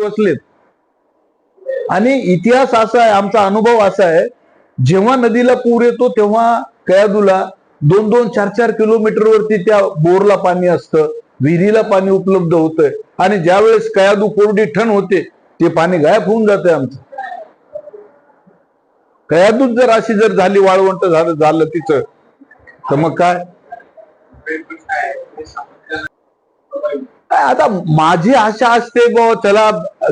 वसलेत आणि इतिहास असा आहे आमचा अनुभव असा आहे जेव्हा नदीला पूर येतो तेव्हा कयादूला दोन दोन चार चार किलोमीटर वरती त्या बोरला पाणी असतं विहिरीला पाणी उपलब्ध होतंय. आणि ज्या वेळेस कयादू कोरडी ठण होते ते पाणी गायब होऊन जाते आमचं. कयादूत जर अशी जर झाली वाळवंट झालं झालं तिचं तर मग काय? काय आता माझी आशा असते बुवा चला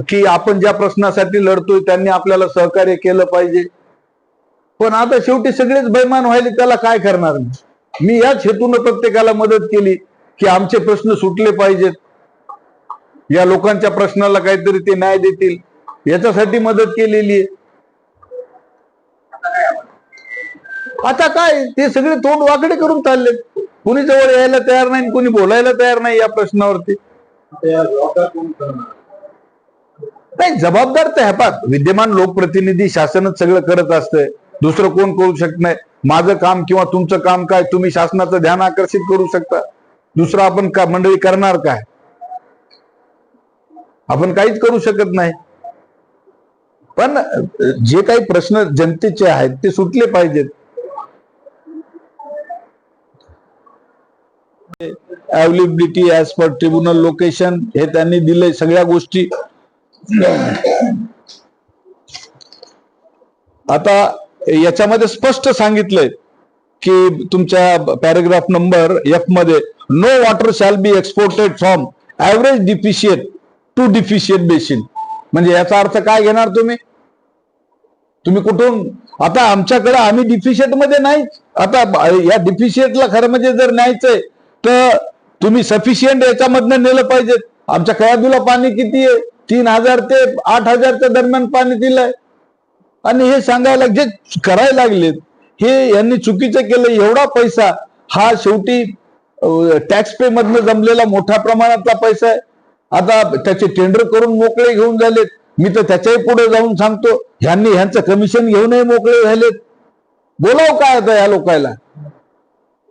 की आपण ज्या प्रश्नासाठी लढतोय त्यांनी आपल्याला सहकार्य केलं पाहिजे. पण आता शेवटी सगळेच बैमान व्हायले त्याला काय करणार मी? याच हेतून प्रत्येकाला मदत केली की आमचे प्रश्न सुटले पाहिजेत. या लोकांच्या प्रश्नाला काहीतरी ते न्याय देतील. याच्यासाठी मदत केलेली आहे. आता काय ते सगळे तोंड वाकडे करून चालले कुणी जवळ यायला तयार नाही कुणी बोलायला तयार नाही या प्रश्नावरती. नाही जबाबदार तर ह्यापात. विद्यमान लोकप्रतिनिधी शासनच सगळं करत असतंय. दुसरं कोण करू शकत नाही? माझं काम किंवा तुमचं काम काय? तुम्ही शासनाचं ध्यान आकर्षित करू शकता. दुसरं आपण का मंडळी करणार काय? आपण काहीच करू शकत नाही. पण जे काही प्रश्न जनतेचे आहेत ते सुटले पाहिजेत. Availability as per tribunal location हे त्यांनी दिले सगळ्या गोष्टी. आता याच्यामध्ये स्पष्ट सांगितलंय की तुमच्या paragraph number एफमध्ये no water shall be exported from average deficient to deficient basin म्हणजे याचा अर्थ काय घेणार तुम्ही? तुम्ही कुठून? आता आमच्याकडे आम्ही डिफिशियंटमध्ये नाही. आता या डिफिशियंटला खरं म्हणजे जर न्यायचंय तर तुम्ही सफिशियंट याच्यामधनं नेलं पाहिजे. आमच्या खेळाडूला पाणी किती आहे? तीन हजार ते आठ हजारच्या दरम्यान पाणी दिलंय. आणि हे सांगायला जे करायला लागलेत हे यांनी चुकीचं केलं. एवढा पैसा हा शेवटी टॅक्स पे मधनं जमलेला मोठ्या प्रमाणातला पैसा आहे. आता त्याचे टेंडर करून मोकळे घेऊन झालेत. मी तर त्याच्याही पुढे जाऊन सांगतो. ह्यांनी ह्यांचं कमिशन घेऊनही मोकळे झालेत. बोलाव काय आता या लोकायला?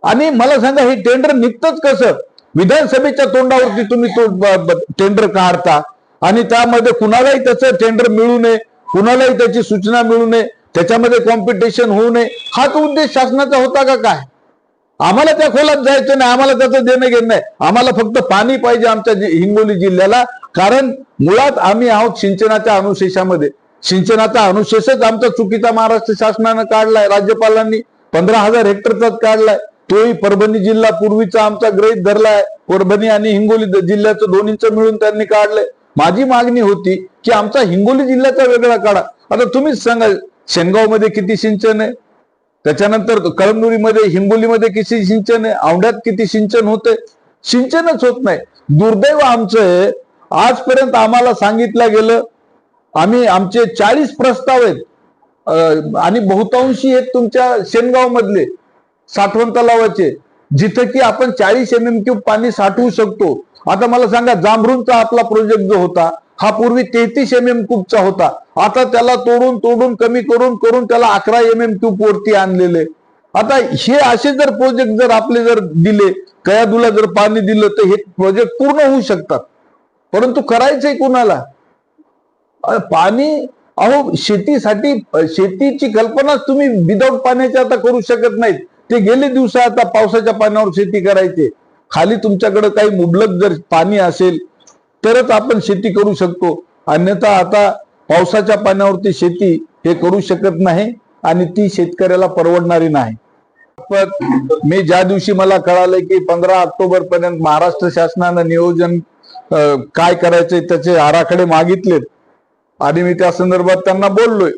आणि मला सांगा हे टेंडर निघतच कसं? विधानसभेच्या तोंडावरती तुम्ही तो टेंडर काढता आणि त्यामध्ये कुणालाही त्याचं टेंडर मिळू नये कुणालाही त्याची सूचना मिळू नये त्याच्यामध्ये कॉम्पिटिशन होऊ नये हा तो उद्देश शासनाचा होता का काय? आम्हाला त्या खोलात जायचं नाही आम्हाला त्याचं देणं घेणं नाही. आम्हाला फक्त पाणी पाहिजे आमच्या हिंगोली जिल्ह्याला. कारण मुळात आम्ही आहोत सिंचनाच्या अनुशेषामध्ये. सिंचनाचा अनुशेषच आमचा चुकीचा महाराष्ट्र शासनानं काढलाय राज्यपालांनी. पंधरा हजार हेक्टरचाच काढलाय. तोही परभणी जिल्हा पूर्वीचा आमचा ग्रहित धरलाय. परभणी आणि हिंगोली जिल्ह्याचं दोन्हीचं मिळून त्यांनी काढलंय. माझी मागणी होती की आमचा हिंगोली जिल्ह्याचा वेगळा काढा. आता तुम्हीच सांगा शेनगावमध्ये किती सिंचन आहे? त्याच्यानंतर कळमनुरीमध्ये हिंगोलीमध्ये किती सिंचन आहे? औंढ्यात किती सिंचन होते सिंचनच होत नाही. दुर्दैव आमचं आहे आजपर्यंत आम्हाला सांगितलं गेलं आम्ही आमचे चाळीस प्रस्ताव आहेत. आणि बहुतांशी आहेत तुमच्या शेनगाव मधले साठवण तलावाचे. जिथं की आपण चाळीस एम एम क्यूब पाणी साठवू शकतो. आता मला सांगा जांभरूनचा आपला प्रोजेक्ट जो होता हा पूर्वी तेहतीस एम एम क्यूबचा होता. आता त्याला तोडून तोडून कमी करून करून त्याला अकरा एम एम क्यूब वरती आणलेले. आता हे असे जर प्रोजेक्ट जर आपले जर दिले कयादूला जर पाणी दिलं तर हे प्रोजेक्ट पूर्ण होऊ शकतात. परंतु करायचंय कुणाला? पाणी? अहो शेतीसाठी शेतीची कल्पनाच तुम्ही विदाऊट पाण्याची आता करू शकत नाहीत. ते गेले दिवस आता पावसाच्या पाण्यावर शेती करायचे. खाली तुमच्याकडे काही मुबलक जर पाणी असेल तरच आपण शेती करू शकतो. अन्यथा आता पावसाच्या पाण्यावरती शेती हे करू शकत नाही आणि ती शेतकऱ्याला परवडणारी नाही. पण मी ज्या दिवशी मला कळालं की पंधरा ऑक्टोबर पर्यंत महाराष्ट्र शासनानं नियोजन काय करायचंय त्याचे आराखडे मागितलेत. आणि मी त्या संदर्भात त्यांना बोललोय.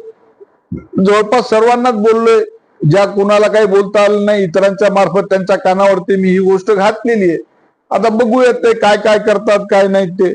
जवळपास सर्वांनाच बोललोय. ज्या कुणाला काही बोलता आलं नाही इतरांच्या मार्फत त्यांच्या कानावरती मी ही गोष्ट घातलेली आहे. आता बघूयात ते काय काय करतात काय नाही ते.